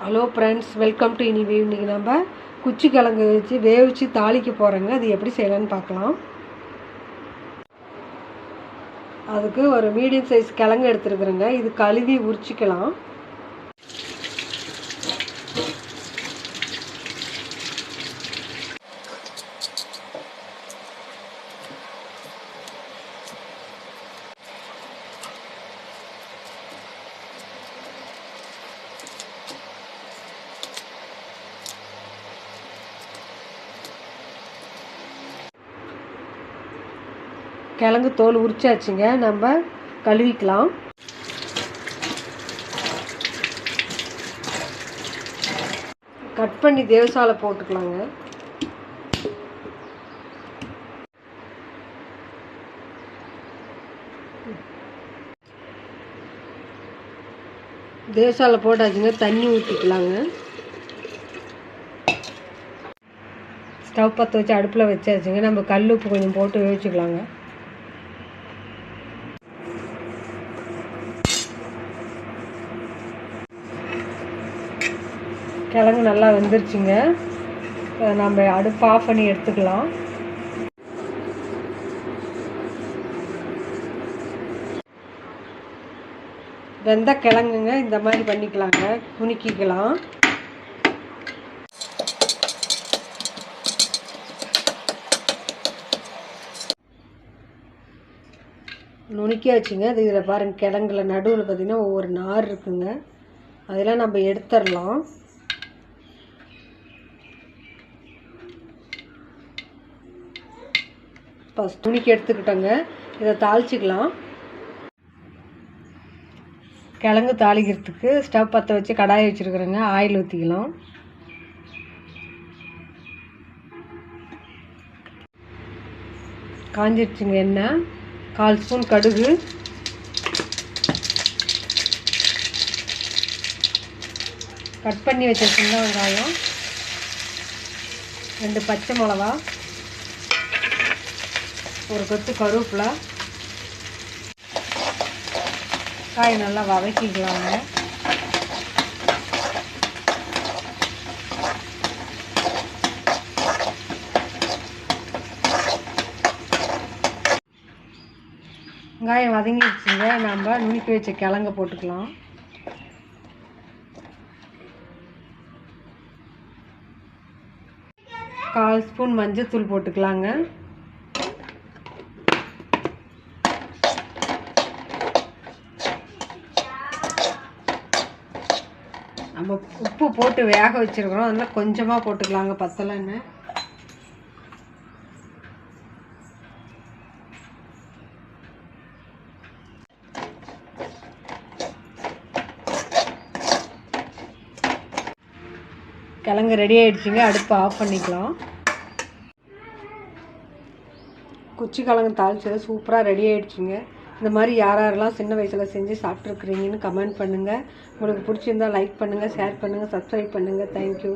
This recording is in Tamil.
ஹலோ ஃப்ரெண்ட்ஸ் வெல்கம் டு இனி இன்றைக்கி நம்ம குச்சி கிழங்கு வச்சு வேவிச்சு தாளிக்க போகிறோங்க அது எப்படி செய்யலான்னு பார்க்கலாம். அதுக்கு ஒரு மீடியம் சைஸ் கிழங்கு எடுத்துருக்குறேங்க. இது கழுவி உரிச்சிக்கலாம். கிழங்கு தோல் உரிச்சாச்சுங்க. நம்ம கழுவிக்கலாம். கட் பண்ணி தேவசாலை போட்டுக்கலாங்க. தேவசாலை போட்டாச்சுங்க. தண்ணி ஊற்றிக்கலாங்க ஸ்டவ் பற்ற வச்சு அடுப்பில் வச்சாச்சுங்க. நம்ம கல் உப்பு கொஞ்சம் போட்டு வேவிச்சுக்கலாங்க. கிழங்கு நல்லா வெந்துருச்சுங்க. நம்ம அடுப்பு ஆஃப் பண்ணி எடுத்துக்கலாம். வெந்த கிழங்குங்க இந்த மாதிரி பண்ணிக்கலாங்க. குனிக்கிக்கலாம். நுணுக்கியாச்சுங்க. அது இதில் பாருங்கள் கிழங்குல நடுவில் பார்த்திங்கன்னா ஒவ்வொரு நார் இருக்குங்க. அதெல்லாம் நம்ம எடுத்துடலாம். ஃபஸ்ட் துணிக்கு எடுத்துக்கிட்டோங்க. இதை தாளிச்சிக்கலாம். கிழங்கு தாளிக்கிறதுக்கு ஸ்டவ் பற்ற வச்சு கடாயை வச்சுருக்குறேங்க. ஆயில் ஊற்றிக்கலாம் காஞ்சிருச்சுங்க எண்ணெய். கால் ஸ்பூன் கடுகு. கட் பண்ணி வச்ச வெங்காயம். ரெண்டு பச்சை மிளகா. ஒரு கொத்து கருவேப்பிலை. காய் நல்லா வதக்கிக்கலாங்க வெங்காயம் வதங்கிடுச்சுங்க. நம்ம நுணுக்கி வச்ச கிழங்கு போட்டுக்கலாம். கால் ஸ்பூன் மஞ்சத்தூள் போட்டுக்கலாங்க. நம்ம உப்பு போட்டு வேக வச்சுருக்குறோம். அதனால் கொஞ்சமாக போட்டுக்கலாங்க. பத்தலைன்னு கிழங்கு ரெடி ஆகிடுச்சிங்க அடுப்பு ஆஃப் பண்ணிக்கலாம். குச்சி கிழங்கு தாளிச்சது சூப்பராக ரெடி ஆகிடுச்சிங்க இந்த மாதிரி யார் யாரெல்லாம் சின்ன வயசில் செஞ்சு சாப்பிட்ருக்குறீங்கன்னு கமெண்ட் பண்ணுங்கள் உங்களுக்கு பிடிச்சிருந்தா லைக் பண்ணுங்கள் ஷேர் பண்ணுங்கள் சப்ஸ்கிரைப் பண்ணுங்கள் தேங்க்யூ